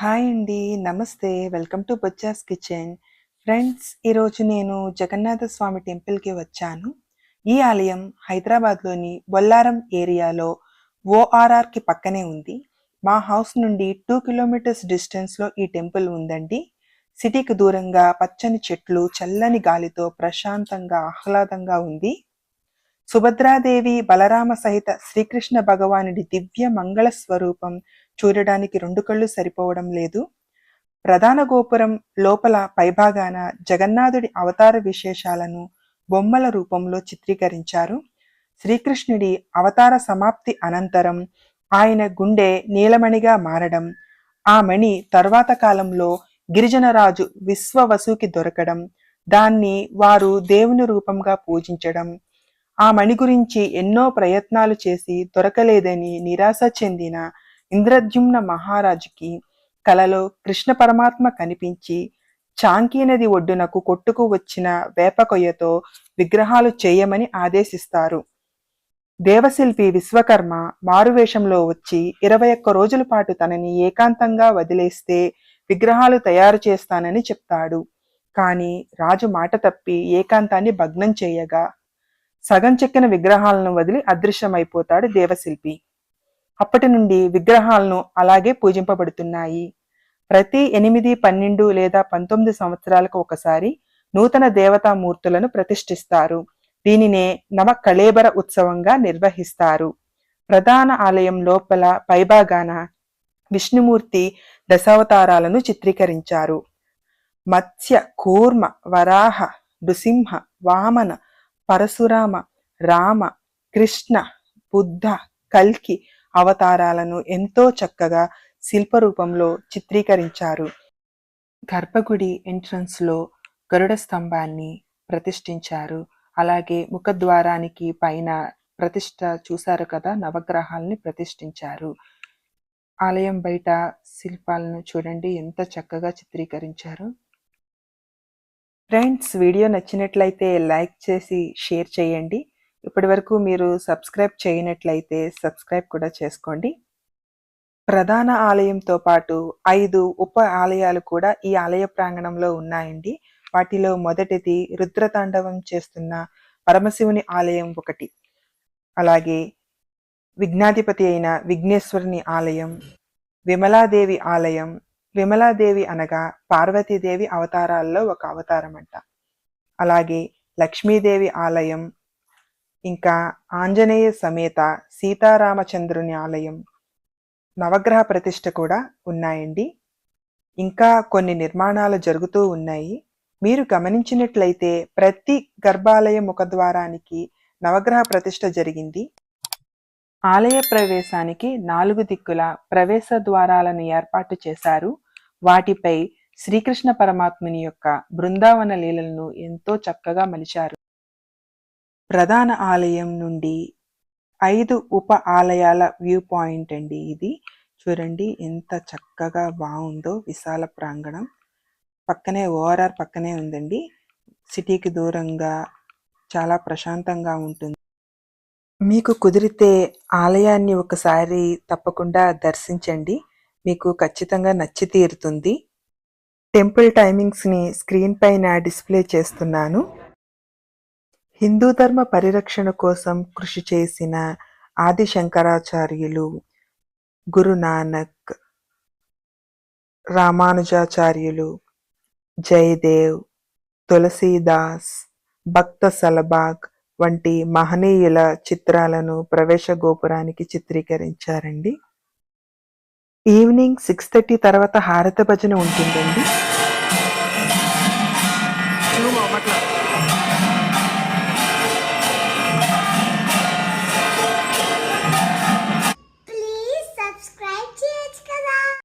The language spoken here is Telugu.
హాయ్ అండి. నమస్తే. వెల్కమ్ టు బొచ్చాస్ కిచెన్. ఫ్రెండ్స్ ఈరోజు నేను జగన్నాథ స్వామి టెంపుల్కి వచ్చాను. ఈ ఆలయం హైదరాబాద్లోని బొల్లారం ఏరియాలో ఓఆర్ఆర్కి పక్కనే ఉంది. మా హౌస్ నుండి టూ కిలోమీటర్స్ డిస్టెన్స్లో ఈ టెంపుల్ ఉందండి. సిటీకి దూరంగా పచ్చని చెట్లు చల్లని గాలితో ప్రశాంతంగా ఆహ్లాదంగా ఉంది. సుభద్రాదేవి బలరామ సహిత శ్రీకృష్ణ భగవానుడి దివ్య మంగళ స్వరూపం చూడడానికి రెండు కళ్ళు సరిపోవడం లేదు. ప్రధాన గోపురం లోపల పైభాగాన జగన్నాథుడి అవతార విశేషాలను బొమ్మల రూపంలో చిత్రీకరించారు. శ్రీకృష్ణుడి అవతార సమాప్తి అనంతరం ఆయన గుండె నీలమణిగా మారడం ఆ మణి తర్వాత కాలంలో గిరిజనరాజు విశ్వవసుకి దొరకడం దాన్ని వారు దేవుని రూపంగా పూజించడం ఆ మణి గురించి ఎన్నో ప్రయత్నాలు చేసి దొరకలేదని నిరాశ చెందిన ఇంద్రద్యుమ్న మహారాజుకి కలలో కృష్ణ పరమాత్మ కనిపించి చాంకీ నది ఒడ్డునకు కొట్టుకు వచ్చిన వేప కొయ్యతో విగ్రహాలు చేయమని ఆదేశిస్తారు. దేవశిల్పి విశ్వకర్మ మారువేషంలో వచ్చి ఇరవై ఒక్క రోజుల పాటు తనని ఏకాంతంగా వదిలేస్తే విగ్రహాలు తయారు చేస్తానని చెప్తాడు. కానీ రాజు మాట తప్పి ఏకాంతాన్ని భగ్నం చేయగా సగం చెక్కిన విగ్రహాలను వదిలి అదృశ్యమైపోతాడు దేవశిల్పి. అప్పటి నుండి విగ్రహాలను అలాగే పూజింపబడుతున్నాయి. ప్రతి ఎనిమిది పన్నెండు లేదా పంతొమ్మిది సంవత్సరాలకు ఒకసారి నూతన దేవతామూర్తులను ప్రతిష్ఠిస్తారు. దీనినే నవ కళేబర ఉత్సవంగా నిర్వహిస్తారు. ప్రధాన ఆలయం లోపల పైభాగాన విష్ణుమూర్తి దశావతారాలను చిత్రీకరించారు. మత్స్య కూర్మ వరాహ నృసింహ వామన పరశురామ రామ కృష్ణ బుద్ధ కల్కి అవతారాలను ఎంతో చక్కగా శిల్పరూపంలో చిత్రీకరించారు. గర్భగుడి ఎంట్రన్స్లో గరుడ స్తంభాన్ని ప్రతిష్ఠించారు. అలాగే ముఖద్వారానికి పైన ప్రతిష్ట చూశారు కదా నవగ్రహాలని ప్రతిష్ఠించారు. ఆలయం బయట శిల్పాలను చూడండి ఎంత చక్కగా చిత్రీకరించారు. ఫ్రెండ్స్ వీడియో నచ్చినట్లయితే లైక్ చేసి షేర్ చేయండి. ఇప్పటి వరకు మీరు సబ్స్క్రైబ్ చేయనట్లయితే సబ్స్క్రైబ్ కూడా చేసుకోండి. ప్రధాన ఆలయంతో పాటు ఐదు ఉప ఆలయాలు కూడా ఈ ఆలయ ప్రాంగణంలో ఉన్నాయండి. వాటిలో మొదటిది రుద్రతాండవం చేస్తున్న పరమశివుని ఆలయం ఒకటి. అలాగే విఘ్నాధిపతి అయిన విఘ్నేశ్వరుని ఆలయం విమలాదేవి ఆలయం విమలాదేవి అనగా పార్వతీదేవి అవతారాల్లో ఒక అవతారం అంట అలాగే లక్ష్మీదేవి ఆలయం ఇంకా ఆంజనేయ సమేత సీతారామచంద్రుని ఆలయం నవగ్రహ ప్రతిష్ట కూడా ఉన్నాయండి. ఇంకా కొన్ని నిర్మాణాలు జరుగుతూ ఉన్నాయి. మీరు గమనించినట్లయితే ప్రతి గర్భాలయ ముఖద్వారానికి నవగ్రహ ప్రతిష్ట జరిగింది. ఆలయ ప్రవేశానికి నాలుగు దిక్కుల ప్రవేశ ద్వారాలను ఏర్పాటు చేశారు. వాటిపై శ్రీకృష్ణ పరమాత్ముని యొక్క బృందావన లీలలను ఎంతో చక్కగా మలిచారు. ప్రధాన ఆలయం నుండి ఐదు ఉప ఆలయాల వ్యూ పాయింట్ అండి ఇది. చూడండి ఎంత చక్కగా బాగుందో విశాల ప్రాంగణం. పక్కనే ఓఆర్ఆర్ పక్కనే ఉందండి. సిటీకి దూరంగా చాలా ప్రశాంతంగా ఉంటుంది. మీకు కుదిరితే ఆలయాన్ని ఒకసారి తప్పకుండా దర్శించండి. మీకు ఖచ్చితంగా నచ్చి తీరుతుంది. టెంపుల్ టైమింగ్స్ని స్క్రీన్ పైన డిస్ప్లే చేస్తున్నాను. హిందూ ధర్మ పరిరక్షణ కోసం కృషి చేసిన ఆది శంకరాచార్యులు గురు నానక్ రామానుజాచార్యులు జయదేవ్ తులసీదాస్ భక్త సలబాగ్ వంటి మహనీయుల చిత్రాలను ప్రవేశ గోపురానికి చిత్రీకరించారండి. ఈవినింగ్ సిక్స్ థర్టీ తర్వాత హారత భజన ఉంటుందండి.